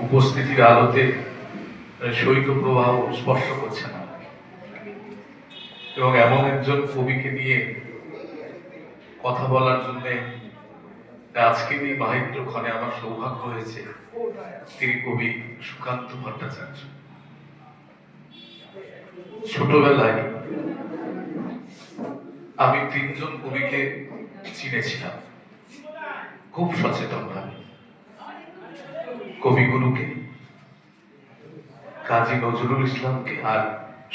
উপস্থিতির আলোতে শৈত প্রবাহ স্পর্শ করছে না। এবং এমন একজন কবিকে নিয়ে কথা বলার জন্য আজকের এই মাহিত্র ক্ষণে আমার সৌভাগ্য হয়েছে। তিনি কবি সুকান্ত ভট্টাচার্য। ছোটবেলায় আমি তিনজন কবিকে চিনেছিলাম। খুব সচেতন ভাবে। কবিগুরুকে, কাজী নজরুল ইসলামকে আর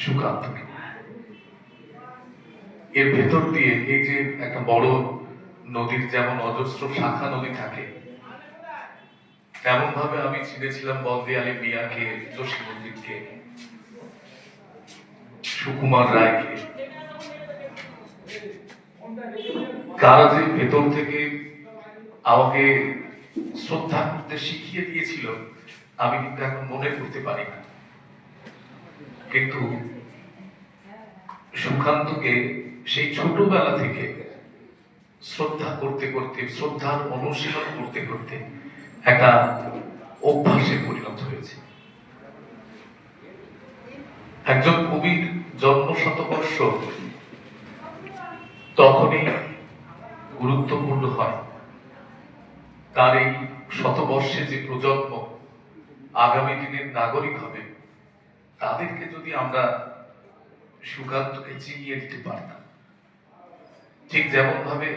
সুকান্তকে। এর ভেতর দিয়ে এই যে একটা বড় নদীর যেমন অজস্র শাখা নদী থাকে তেমন ভাবে আমি চিনেছিলাম বন্দে আলী মিয়াকে জসিমুদ্দিনকে সুকুমার রায়কে। তারা যে ভেতর থেকে আমাকে শ্রদ্ধা করতে শিখিয়ে দিয়েছিল। আমি কিন্তু এখন মনে করতে পারি না। কিন্তু সুকান্তকে সেই ছোটবেলা থেকে শ্রদ্ধা করতে করতে, শ্রদ্ধার অনুশীলন করতে করতে একটা অভ্যাসে পরিণত হয়েছে। একজন কবির জন্ম শতবর্ষ তখনই গুরুত্বপূর্ণ হয়। তার এই শতবর্ষে যে প্রজন্ম আগামী দিনের নাগরিক হবে, তাদেরকে যদি আমরা সুকান্তকে চিনিয়ে দিতে পারতাম। ঠিক যেমন ভাবে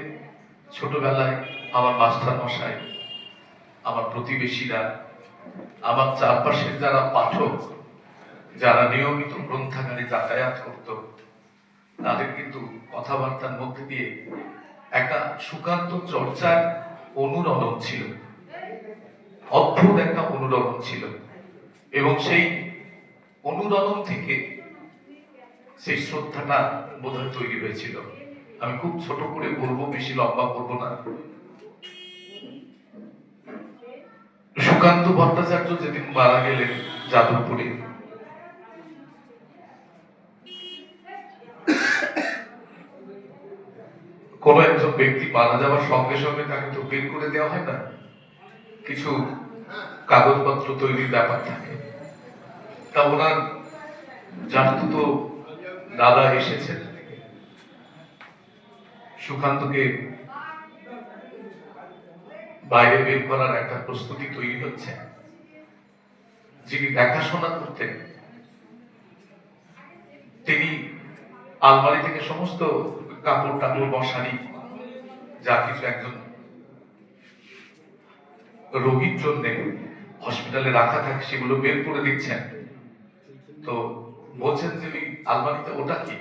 ছোটবেলায় আমার মাস্টার মশাই আমার প্রতিবেশীরা, আমার চারপাশের যারা পাঠক, যারা নিয়মিত গ্রন্থাগারে যাতায়াত করত, তাদের কিন্তু কথাবার্তার মধ্যে দিয়ে একটা সুকান্ত চর্চার অনুরণন ছিল। অদ্ভুত একটা অনুরণন ছিল। এবং সেই অনুরণন থেকে সেই শ্রদ্ধাটা বোধহয় তৈরি হয়েছিল। আমি খুব ছোট করে বলব, বেশি লম্বা করব না। সুকান্ত ভট্টাচার্য যেদিন মারা গেলেন যাদবপুরে কোন একজন ব্যক্তি মারা যাওয়ার সঙ্গে সঙ্গে তাকে তো বের করে দেওয়া হয় না? কিছু কাগজপত্র তৈরির ব্যাপার থাকে। তা ওনার জানতো তো দাদা এসেছেন। সুকান্তকে বাইরে বের করার একটা প্রস্তুতি তৈরি হচ্ছে। যিনি দেখাশোনা করতেন, তিনি আলমারি থেকে সমস্ত কাপড় টাপড় মশারি যা কিছু একজন রোগীর জন্য হসপিটালে রাখা থাকে, সেগুলো বের করে দিচ্ছেন। তো বলছেন যে আলমারিতে ওটা কি?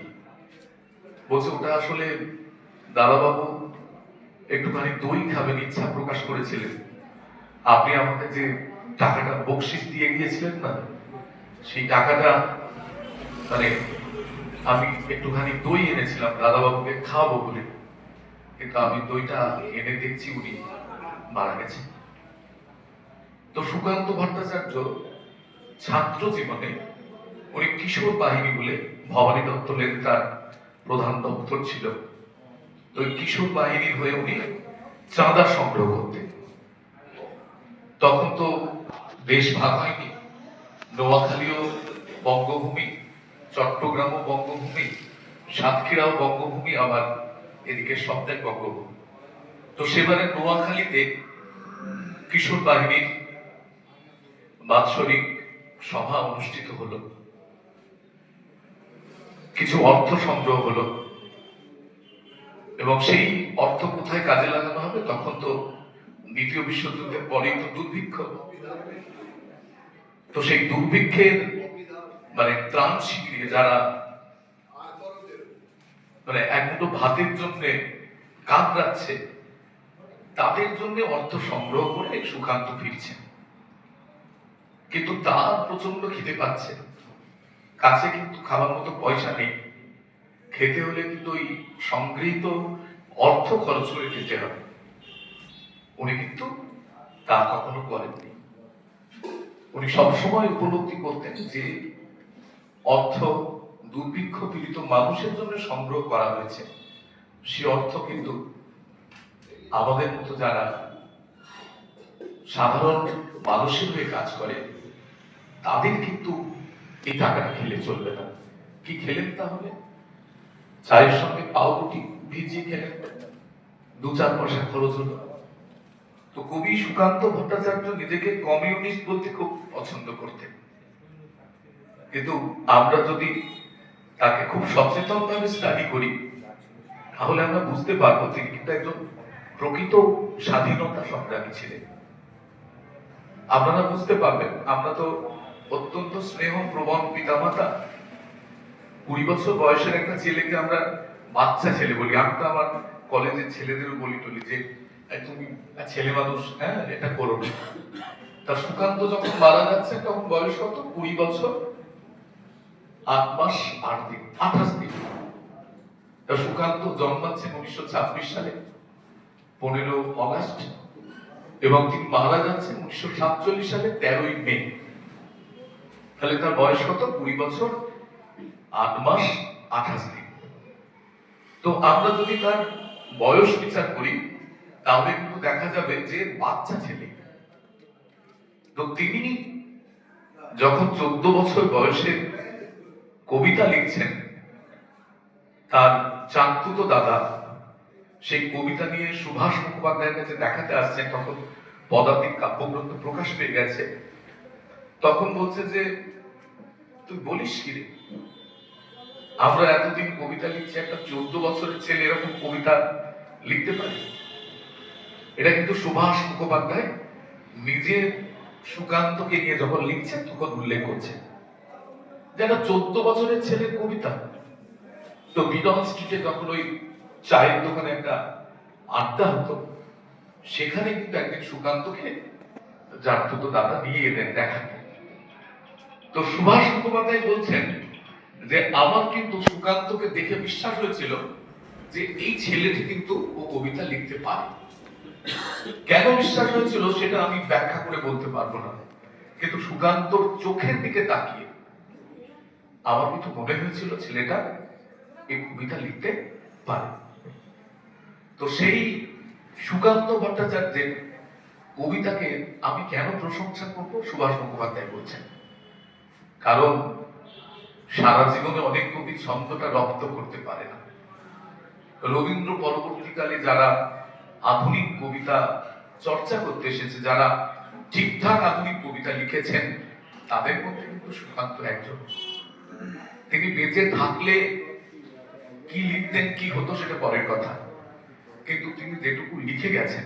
বলছে ওটা আসলে দাদাবাবু একটুখানি দই খাবেন ইচ্ছা প্রকাশ করেছিলেন। আপনি আমাকে যে টাকাটা বকশিস দিয়ে গিয়েছিলেন না, সেই টাকাটা মানে আমি একটুখানি দই এনেছিলাম, দাদাবাবুকে খাওয়াবো বলে। কিন্তু আমি দইটা এনে দেখছি উনি মারা গেছেন। তো সুকান্ত ভট্টাচার্য ছাত্র জীবনে উনি কিশোর বাহিনী বলে ভবানী দত্ত তার প্রধান দপ্তর ছিল। তো কিশোর বাহিনীর হয়ে উনি চাঁদা সংগ্রহ করতেন। তখন তো দেশ ভাগ হয়নি, নোয়াখালীও বঙ্গভূমি চট্টগ্রামও বঙ্গভূমি, সাতক্ষীরাও বঙ্গভূমি, আবার এদিকে সপ্তাহ বঙ্গভূমি। তো সেবারে নোয়াখালীতে কিশোর বাহিনীর বাৎসরিক সভা অনুষ্ঠিত হলো। কিছু অর্থ সংগ্রহ হলো। এবং সেই অর্থ কোথায় কাজে লাগানো হবে, তখন তো দ্বিতীয় বিশ্বযুদ্ধের পরেই তো দুর্ভিক্ষ। তো সেই দুর্ভিক্ষের মানে ত্রাণ শিবিরে যারা মানে এক মুঠো ভাতের জন্য কামড়াচ্ছে তাদের জন্য অর্থ সংগ্রহ করে সুকান্ত ফিরছেন কিন্তু তার প্রচণ্ড খেতে পাচ্ছে। কাছে কিন্তু খাবার মতো পয়সা নেই। খেতে হলে কিন্তু ওই সংগৃহীত অর্থ খরচ করে খেতে হবে। উনি কিন্তু তা কখনো করেননি। উনি সবসময় উপলব্ধি করতেন যে অর্থ দুর্ভিক্ষ পীড়িত মানুষের জন্য সংগ্রহ করা হয়েছে। সে অর্থ কিন্তু আমাদের মতো যারা সাধারণ মানুষের হয়ে কাজ করে, তাদের কিন্তু এই টাকাটা খেলে চলবে না। কি খেলেন তাহলে? চায়ের সঙ্গে পাউরুটি ভিজিয়ে খেলেন। দু চার পয়সা খরচ হলো। তো কবি সুকান্ত ভট্টাচার্য নিজেকে কমিউনিস্ট বলতে খুব পছন্দ করতেন। কিন্তু আমরা যদি তাকে খুব সচেতন ভাবে স্টাডি করি, তাহলে আমরা বুঝতে পারব তিনি কিন্তু একজন প্রকৃত স্বাধীনতা সংগ্রামী ছিলেন। আপনারা বুঝতে পারবেন, আমরা তো অত্যন্ত স্নেহ প্রবণ পিতামাতা। কুড়ি বছর বয়সের একটা ছেলেকে আমরা বাচ্চা ছেলে বলি। আমি তো আমার কলেজের ছেলেদেরও বলি টলি যে তুমি ছেলে মানুষ হ্যাঁ এটা করো তা সুকান্ত যখন মারা যাচ্ছে, তখন বয়স কত? কুড়ি বছর? আট মাস আট দিন আঠাশ দিন। তা সুকান্ত জন্মাচ্ছেন উনিশশো ছাব্বিশ সালে, পনেরো অগাস্ট, এবং তিনি মারা যাচ্ছেন উনিশশো সাতচল্লিশ সালে, তেরোই মে। তাহলে তার বয়স কত? কুড়ি বছর? আট মাস আঠাশ দিন। তো আমরা যদি তার বয়স বিচার করি, তাহলে কিন্তু দেখা যাবে যে বাচ্চা ছেলে। তো তিনি যখন চোদ্দ বছর বয়সে কবিতা লিখছেন। তার চাকুত দাদা, সেই কবিতা নিয়ে সুভাষ মুখোপাধ্যায়ের কাছে দেখাতে আসছেন, তখন পদাতিক কাব্যগ্রন্থ প্রকাশ পেয়ে গেছে। তখন বলছে যে, তুই বলিস কি রে? আমরা এতদিন কবিতা লিখছি, একটা চোদ্দ বছরের ছেলে এরকম কবিতা লিখতে পারে? এটা কিন্তু সুভাষ মুখোপাধ্যায় নিজে সুকান্তকে নিয়ে যখন লিখছেন, তখন উল্লেখ করছে যে একটা চোদ্দ বছরের ছেলে কবিতা। তো বিডন স্ট্রিটে যখন ওই চায়ের দোকানে একটা আড্ডা হতো, সেখানে কিন্তু একদিন সুকান্তকে যার তো দাদা নিয়ে এলেন দেখাতে। তো সুভাষ মুখোপাধ্যায় বলছেন যে, আমার কিন্তু সুকান্তকে দেখে বিশ্বাস হয়েছিল যে এই ছেলেটি কিন্তু ও কবিতা লিখতে পারে। কেন বিশ্বাস হয়েছিল সেটা আমি ব্যাখ্যা করে বলতে পারব না। কিন্তু সুকান্তর চোখের দিকে তাকিয়ে আমার কিন্তু মনে হয়েছিল ছেলেটা এই কবিতা লিখতে পারে। তো সেই সুকান্ত ভট্টাচার্যের কবিতাকে আমি কেন প্রশংসা করব? সুভাষ মুখোপাধ্যায় বলছেন। কারণ সারা জীবনে অনেক কবি ছন্দটা রপ্ত করতে পারে না। রবীন্দ্র পরবর্তীকালে যারা আধুনিক কবিতা চর্চা করতে এসেছে, যারা ঠিকঠাক আধুনিক কবিতা লিখেছেন, তাদের মধ্যে কিন্তু সুকান্ত একজন। তিনি বেঁচে থাকলে কি লিখতেন, কি হতো সেটা পরের কথা। কিন্তু তিনি যেটুকু লিখে গেছেন,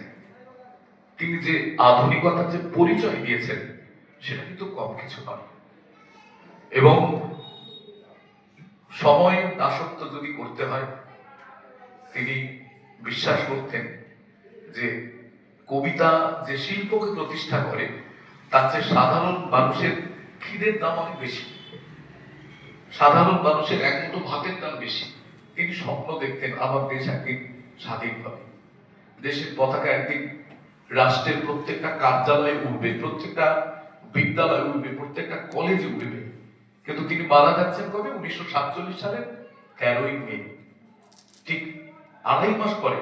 তিনি যে আধুনিকতার যে পরিচয় দিয়েছেন, সেটা কিন্তু কম কিছু নয়। এবং সময় দাসত্ব যদি করতে হয়, তিনি বিশ্বাস করতেন যে কবিতা যে শিল্পকে প্রতিষ্ঠা করে, তার চেয়ে সাধারণ মানুষের খিদের দাম অনেক বেশি। সাধারণ মানুষের এক মুঠো ভাতের দাম বেশি। তিনি স্বপ্ন দেখতেন আমার দেশ একদিন স্বাধীন হবে দেশের পতাকা একদিন রাষ্ট্রের প্রত্যেকটা কার্যালয়ে উঠবে, প্রত্যেকটা বিদ্যালয়ে উঠবে, প্রত্যেকটা কলেজে উঠবে। কিন্তু তিনি মারা যাচ্ছেন কবে? উনিশশো সাতচল্লিশ সালের তেরোই মে। ঠিক আড়াই মাস পরে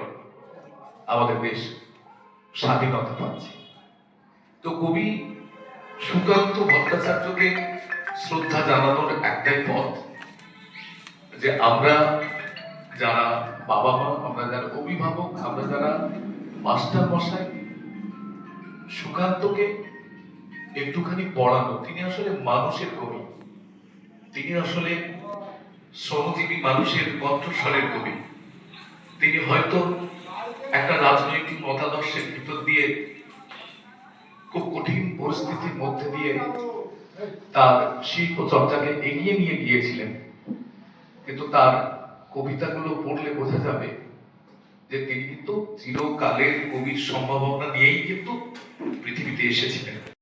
আমাদের দেশ স্বাধীনতা পাচ্ছে। তো কবি সুকান্ত ভট্টাচার্যকে শ্রদ্ধা জানানোর একটাই পথ যে আমরা যারা বাবা মা, আমরা যারা অভিভাবক, আমরা যারা মাস্টার মশাই, সুকান্তকে একটুখানি পড়ানো, তিনি আসলে মানুষের কবি। তিনি আসলে শ্রমজীবী মানুষের কণ্ঠস্বরের কবি। তিনি হয়তো একটা রাজনৈতিক মতাদর্শের ভিতর দিয়ে খুব কঠিন পরিস্থিতির মধ্যে দিয়ে তার শিল্প চর্চাকে এগিয়ে নিয়ে গিয়েছিলেন। কিন্তু তার কবিতাগুলো পড়লে বোঝা যাবে যে তিনি কিন্তু চিরকালের কবির সম্ভাবনা নিয়েই কিন্তু পৃথিবীতে এসেছিলেন।